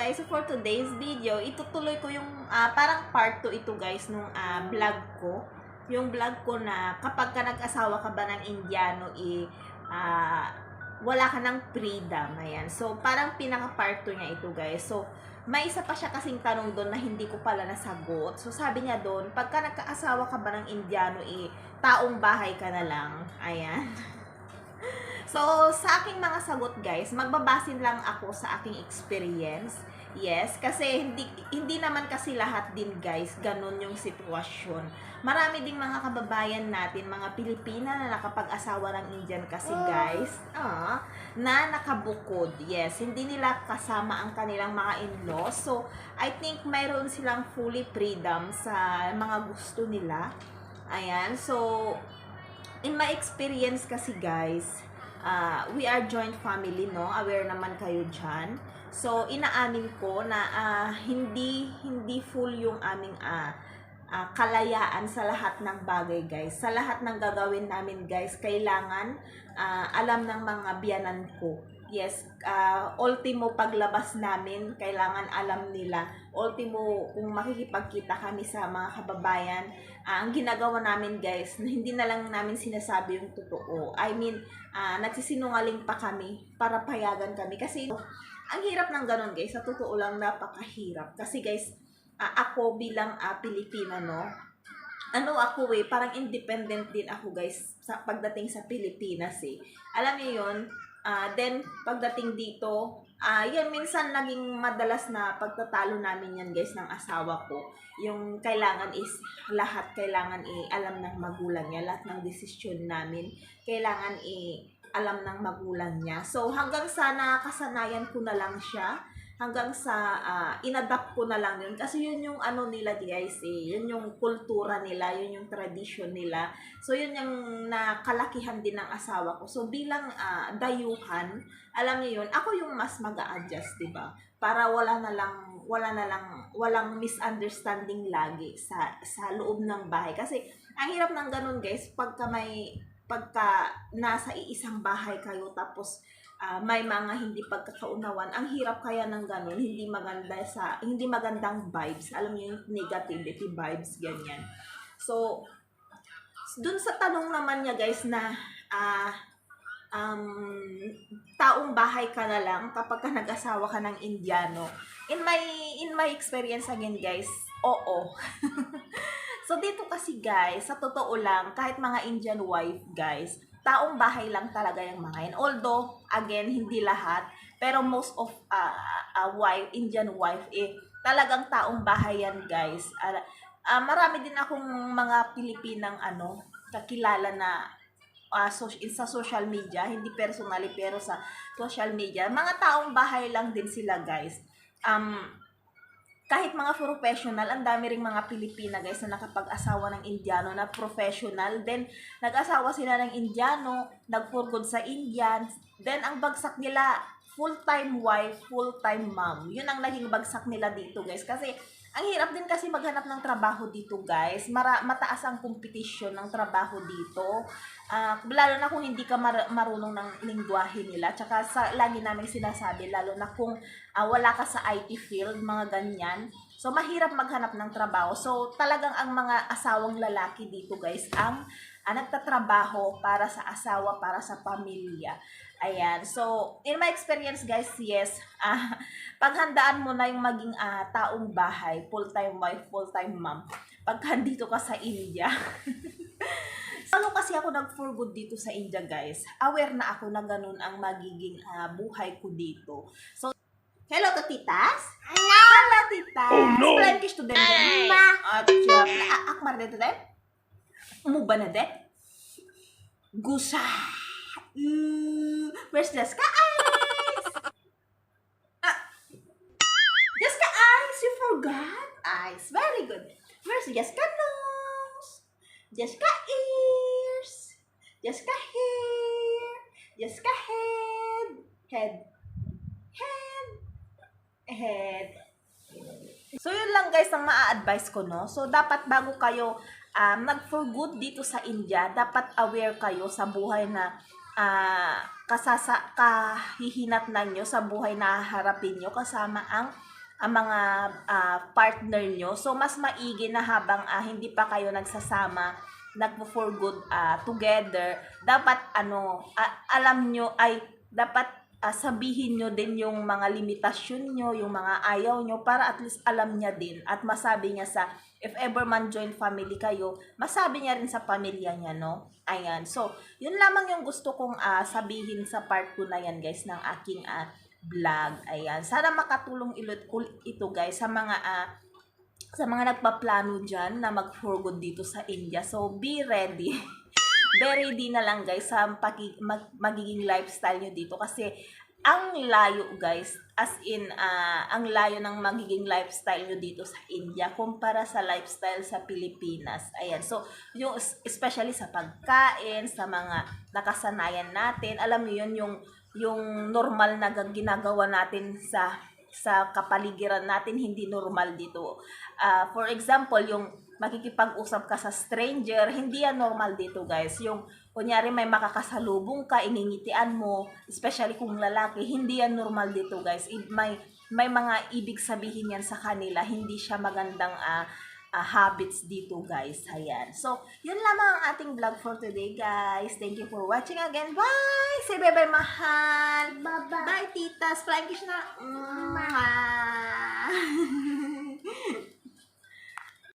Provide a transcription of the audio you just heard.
guys, so for today's video, itutuloy ko yung ah, parang part 2 ito guys nung ah, vlog ko. Yung vlog ko na kapag ka nag-asawa ka ba ng Indiano, i ah, wala ka ng freedom. Ayan. So, parang pinaka-part 2 niya ito guys. So, may isa pa siya kasing tanong doon na hindi ko pala nasagot. So, sabi niya doon, pagka nagkaasawa ka ba ng Indiano, i taong bahay ka na lang. Ayan. So, sa aking mga sagot guys, magbabasin lang ako sa aking experience. Yes, kasi hindi hindi naman kasi lahat din guys, ganun yung sitwasyon. Marami ding mga kababayan natin, mga Pilipina na nakapag-asawa ng Indian kasi guys, ah, na nakabukod. Yes, hindi nila kasama ang kanilang mga in-law. So, I think mayroon silang fully freedom sa mga gusto nila. Ayan, so in my experience kasi guys, uh, we are joint family, no? Aware naman kayo dyan. So, inaamin ko na ah, hindi hindi full yung aming ah, ah, kalayaan sa lahat ng bagay, guys. Sa lahat ng gagawin namin, guys, kailangan ah, alam ng mga biyanan ko. Yes, ah, ultimo paglabas namin, kailangan alam nila. Ultimo, kung makikipagkita kami sa mga kababayan, ah, ang ginagawa namin, guys, na hindi na lang namin sinasabi yung totoo. I mean, ah, nagsisinungaling pa kami para payagan kami. Kasi, ang hirap ng ganun, guys. Sa totoo lang, napakahirap. Kasi, guys, ah, ako bilang ah, Pilipina, no? Ano ako eh, parang independent din ako, guys, sa pagdating sa Pilipinas eh. Alam niyo yun, Ah, then, pagdating dito, ah yan, minsan naging madalas na pagtatalo namin yan, guys, ng asawa ko. Yung kailangan is, lahat kailangan i-alam ng magulang niya, lahat ng desisyon namin, kailangan i- alam ng magulang niya. So, hanggang sa nakasanayan ko na lang siya, hanggang sa ah, inadapt ko na lang yun. Kasi yun yung ano nila guys eh, yun yung kultura nila, yun yung tradition nila. So, yun yung nakalakihan din ng asawa ko. So, bilang ah, dayuhan, alam niyo yun, ako yung mas mag adjust di ba? Para wala na lang, wala na lang, walang misunderstanding lagi sa, sa loob ng bahay. Kasi, ang hirap ng ganun guys, pagka may, pagka nasa iisang bahay kayo, tapos, ah, may mga hindi pagkakaunawan, ang hirap kaya ng ganun, hindi maganda sa, hindi magandang vibes. Alam niyo yung negativity vibes, ganyan. So, dun sa tanong naman niya guys na ah um, taong bahay ka na lang kapag ka nag-asawa ka ng Indiano. In my in my experience again guys, oo. so dito kasi guys, sa totoo lang, kahit mga Indian wife guys, taong bahay lang talaga yung mga yan. Although, again, hindi lahat, pero most of uh, uh, wife, Indian wife, eh, talagang taong bahay yan guys. Ah, ah, marami din akong mga Pilipinang ano, kakilala na ah, so, sa social media, hindi personally pero sa social media, mga taong bahay lang din sila guys. Um, kahit mga professional, ang dami ring mga Pilipina guys na nakapag-asawa ng Indiano na professional. Then, nag-asawa sila ng Indiano, nag-for sa Indian. Then, ang bagsak nila, full-time wife, full-time mom. Yun ang naging bagsak nila dito guys. Kasi, ang hirap din kasi maghanap ng trabaho dito guys. Mara, mataas ang competition ng trabaho dito. Ah, lalo na kung hindi ka mar- marunong ng lingwahe nila. Tsaka sa, lagi namin sinasabi, lalo na kung ah, wala ka sa IT field, mga ganyan. So, mahirap maghanap ng trabaho. So, talagang ang mga asawang lalaki dito guys, ang ah, nagtatrabaho para sa asawa, para sa pamilya. Ayan. So, in my experience guys, yes, ah, paghandaan mo na yung maging ah, taong bahay, full-time wife, full-time mom, pagka dito ka sa India. Ano kasi ako nag-for good dito sa India, guys. Aware na ako na ganun ang magiging ah, buhay ko dito. So, hello to titas? Hello! Hello, titas! Oh, no! Plan to them. Ma! At siya, akmar dito, dem? Na, dem? Gusa! Mm, where's Jessica Eyes? Ah, Jessica Eyes, you forgot? Eyes, very good. Where's Jessica Nose? Jessica Ears? Jessica Hair? Jessica Head? Head? Head? Head? So, yun lang guys ang maa-advise ko, no? So, dapat bago kayo um, mag-for good dito sa India, dapat aware kayo sa buhay na ah, kasasa kahihinatnan nyo sa buhay na haharapin nyo kasama ang ang mga ah, partner nyo. So, mas maigi na habang ah, hindi pa kayo nagsasama, nagpo for good ah, together, dapat ano, ah, alam nyo ay dapat ah, sabihin nyo din yung mga limitasyon nyo, yung mga ayaw nyo, para at least alam niya din at masabi niya sa, if ever man join family kayo, masabi niya rin sa pamilya niya, no? Ayan. So, yun lamang yung gusto kong ah, sabihin sa part 2 na yan, guys, ng aking ah, vlog. Ayan. Sana makatulong ito, guys, sa mga ah, sa mga nagpaplano dyan na mag for good dito sa India. So, be ready. be ready na lang, guys, sa paki- mag- magiging lifestyle nyo dito. Kasi, ang layo, guys, as in, ah, ang layo ng magiging lifestyle nyo dito sa India kumpara sa lifestyle sa Pilipinas. Ayan. So, yung, especially sa pagkain, sa mga nakasanayan natin, alam niyo yun, yung yung normal na ginagawa natin sa sa kapaligiran natin hindi normal dito. Ah, for example, yung makikipag-usap ka sa stranger, hindi yan normal dito, guys. Yung kunyari may makakasalubong ka, ingingitian mo, especially kung lalaki, hindi yan normal dito, guys. I- May may mga ibig sabihin yan sa kanila, hindi siya magandang ah, ah, habits dito, guys. Ayan. So, yun lamang ang ating vlog for today, guys. Thank you for watching again. Bye! Say bye-bye, mahal! Bye-bye. Bye, titas! Flying kiss na! Mwah!